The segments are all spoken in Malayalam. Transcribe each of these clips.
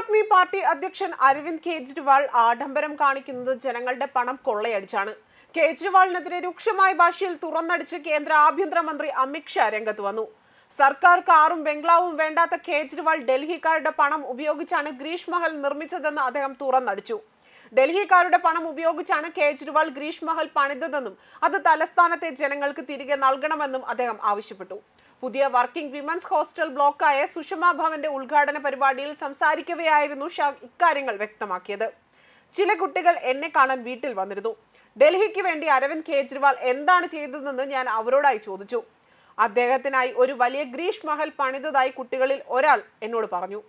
ആദ്മി പാർട്ടി അധ്യക്ഷൻ അരവിന്ദ് കെജ്രിവാൾ ആഡംബരം കാണിക്കുന്നത് ജനങ്ങളുടെ പണം കൊള്ളയടിച്ചാണ്. കേജ്രിവാളിനെതിരെ രൂക്ഷമായ ഭാഷയിൽ തുറന്നടിച്ച് കേന്ദ്ര ആഭ്യന്തരമന്ത്രി അമിത്ഷാ രംഗത്ത് വന്നു. സർക്കാർ കാറും ബംഗ്ലാവും വേണ്ടാത്ത കേജ്രിവാൾ ഡൽഹിക്കാരുടെ പണം ഉപയോഗിച്ചാണ് ഗ്രീഷ് മഹൽ നിർമ്മിച്ചതെന്ന് അദ്ദേഹം തുറന്നടിച്ചു. ഡൽഹിക്കാരുടെ പണം ഉപയോഗിച്ചാണ് കേജ്രിവാൾ ഗ്രീഷ് മഹൽ പണിതതെന്നും അത് തലസ്ഥാനത്തെ ജനങ്ങൾക്ക് തിരികെ നൽകണമെന്നും അദ്ദേഹം ആവശ്യപ്പെട്ടു. പുതിയ വർക്കിംഗ് വിമൻസ് ഹോസ്റ്റൽ ബ്ലോക്കായ സുഷമ ഭവന്റെ ഉദ്ഘാടന പരിപാടിയിൽ സംസാരിക്കവെയായിരുന്നു ഷാ ഇക്കാര്യങ്ങൾ വ്യക്തമാക്കിയത്. ചില കുട്ടികൾ എന്നെ കാണാൻ വീട്ടിൽ വന്നിരുന്നു. ഡൽഹിക്ക് വേണ്ടി അരവിന്ദ് കേജ്രിവാൾ എന്താണ് ചെയ്തതെന്ന് ഞാൻ അവരോടായി ചോദിച്ചു. അദ്ദേഹത്തിനായി ഒരു വലിയ ഗ്രീഷ് മഹൽ പണിതതായി കുട്ടികളിൽ ഒരാൾ എന്നോട് പറഞ്ഞു.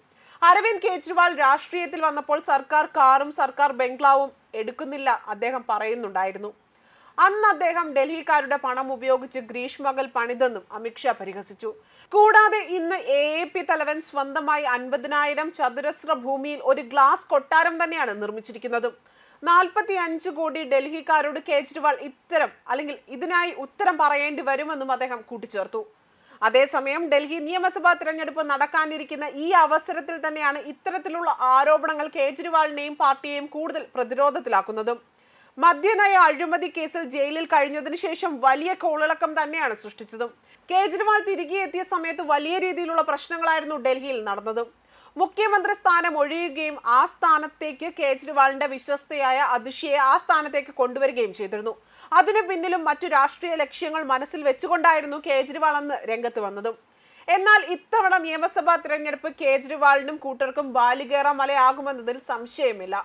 അരവിന്ദ് കേജ്രിവാൾ രാഷ്ട്രീയത്തിൽ വന്നപ്പോൾ സർക്കാർ കാറും സർക്കാർ ബംഗ്ലാവും എടുക്കുന്നില്ല അദ്ദേഹം പറയുന്നുണ്ടായിരുന്നു. അന്ന് അദ്ദേഹം ഡൽഹിക്കാരുടെ പണം ഉപയോഗിച്ച് ഗ്രീഷ്മകൽ പണിതെന്നും അമിത്ഷാ പരിഹസിച്ചു. കൂടാതെ ഇന്ന് എ എ പി തലവൻ സ്വന്തമായി അൻപതിനായിരം ചതുരശ്ര ഭൂമിയിൽ ഒരു ഗ്ലാസ് കൊട്ടാരം തന്നെയാണ് നിർമ്മിച്ചിരിക്കുന്നത്. നാൽപ്പത്തി അഞ്ച് കോടി ഡൽഹിക്കാരോട് കേജ്രിവാൾ ഇത്തരം അല്ലെങ്കിൽ ഇതിനായി ഉത്തരം പറയേണ്ടി വരുമെന്നും അദ്ദേഹം കൂട്ടിച്ചേർത്തു. അതേസമയം ഡൽഹി നിയമസഭാ തിരഞ്ഞെടുപ്പ് നടക്കാനിരിക്കുന്ന ഈ അവസരത്തിൽ തന്നെയാണ് ഇത്തരത്തിലുള്ള ആരോപണങ്ങൾ കേജ്രിവാളിനെയും പാർട്ടിയെയും കൂടുതൽ പ്രതിരോധത്തിലാക്കുന്നതും. മദ്യനയ അഴിമതി കേസിൽ ജയിലിൽ കഴിഞ്ഞതിന് ശേഷം വലിയ കോളിളക്കം തന്നെയാണ് സൃഷ്ടിച്ചതും. കേജ്രിവാൾ തിരികെ എത്തിയ സമയത്ത് വലിയ രീതിയിലുള്ള പ്രശ്നങ്ങളായിരുന്നു ഡൽഹിയിൽ നടന്നത്. മുഖ്യമന്ത്രി സ്ഥാനം ഒഴിയുകയും ആ സ്ഥാനത്തേക്ക് കേജ്രിവാളിന്റെ വിശ്വസ്തയായ അതിഷിയെ ആ സ്ഥാനത്തേക്ക് കൊണ്ടുവരികയും ചെയ്തിരുന്നു. അതിനു പിന്നിലും മറ്റു രാഷ്ട്രീയ ലക്ഷ്യങ്ങൾ മനസ്സിൽ വെച്ചുകൊണ്ടായിരുന്നു കേജ്രിവാൾ അന്ന് രംഗത്ത് വന്നതും. എന്നാൽ ഇത്തവണ നിയമസഭാ തിരഞ്ഞെടുപ്പ് കേജ്രിവാളിനും കൂട്ടർക്കും ബാലികേറ മലയാകുമെന്നതിൽ സംശയമില്ല.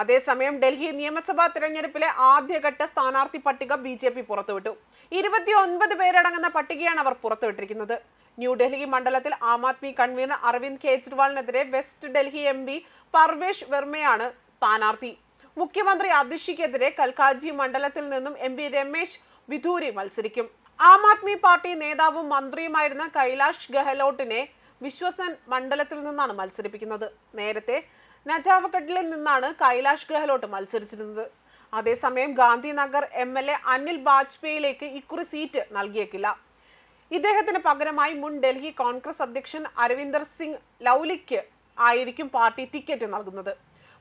അതേസമയം ഡൽഹി നിയമസഭാ തിരഞ്ഞെടുപ്പിലെ ആദ്യഘട്ട സ്ഥാനാർത്ഥി പട്ടിക ബി ജെ പി പുറത്തുവിട്ടു. ഇരുപത്തിയൊൻപത് പേരടങ്ങുന്ന പട്ടികയാണ് അവർ പുറത്തുവിട്ടിരിക്കുന്നത്. ന്യൂഡൽഹി മണ്ഡലത്തിൽ Aam Aadmi convener Arvind കെജ്രിവാളിനെതിരെ west Delhi M P Parvesh വെർമയാണ് സ്ഥാനാർത്ഥി. മുഖ്യമന്ത്രി അതിഷിക്കെതിരെ കൽക്കാജി മണ്ഡലത്തിൽ നിന്നും എം പി രമേശ് വിധൂരി മത്സരിക്കും. ആം ആദ്മി പാർട്ടി നേതാവും മന്ത്രിയുമായിരുന്ന കൈലാഷ് ഗെഹ്ലോട്ടിനെ വിശ്വസൻ മണ്ഡലത്തിൽ നിന്നാണ് മത്സരിപ്പിക്കുന്നത്. നേരത്തെ നജാവഗഡിൽ നിന്നാണ് കൈലാഷ് ഗെഹ്ലോട്ട് മത്സരിച്ചിരുന്നത്. അതേസമയം Gandhinagar M L A Anil ബാജ്പേയിലേക്ക് ഇക്കുറി സീറ്റ് നൽകിയേക്കില്ല. ഇദ്ദേഹത്തിന് പകരമായി മുൻ ഡൽഹി കോൺഗ്രസ് അധ്യക്ഷൻ അരവിന്ദർ സിംഗ് ലൗലിക്ക് ആയിരിക്കും പാർട്ടി ടിക്കറ്റ് നൽകുന്നത്.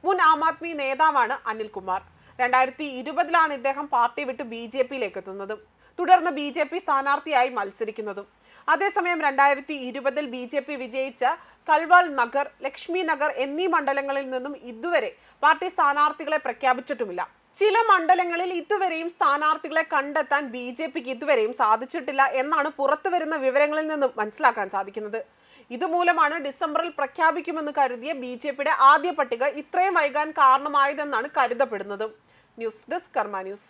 മുൻ ആം ആദ്മി നേതാവാണ് അനിൽകുമാർ. രണ്ടായിരത്തി ഇരുപതിലാണ് ഇദ്ദേഹം പാർട്ടി വിട്ട് ബി ജെ പിയിലേക്ക് എത്തുന്നതും. തുടർന്ന് ബി ജെ പി സ്ഥാനാർത്ഥിയായി മത്സരിക്കുന്നതും. അതേസമയം രണ്ടായിരത്തി ഇരുപതിൽ ബി ജെ പി വിജയിച്ച കൽവാൾ നഗർ ലക്ഷ്മി നഗർ എന്നീ മണ്ഡലങ്ങളിൽ നിന്നും ഇതുവരെ പാർട്ടി സ്ഥാനാർത്ഥികളെ പ്രഖ്യാപിച്ചിട്ടുമില്ല. ചില മണ്ഡലങ്ങളിൽ ഇതുവരെയും സ്ഥാനാർത്ഥികളെ കണ്ടെത്താൻ ബി ജെ പിക്ക് ഇതുവരെയും സാധിച്ചിട്ടില്ല എന്നാണ് പുറത്തുവരുന്ന വിവരങ്ങളിൽ നിന്നും മനസ്സിലാക്കാൻ സാധിക്കുന്നത്. ഇതുമൂലമാണ് ഡിസംബറിൽ പ്രഖ്യാപിക്കുമെന്ന് കരുതിയ ബി ജെ പിയുടെ ആദ്യ പട്ടിക ഇത്രയും വൈകാൻ കാരണമായതെന്നാണ് കരുതപ്പെടുന്നത്. News desk Karma news.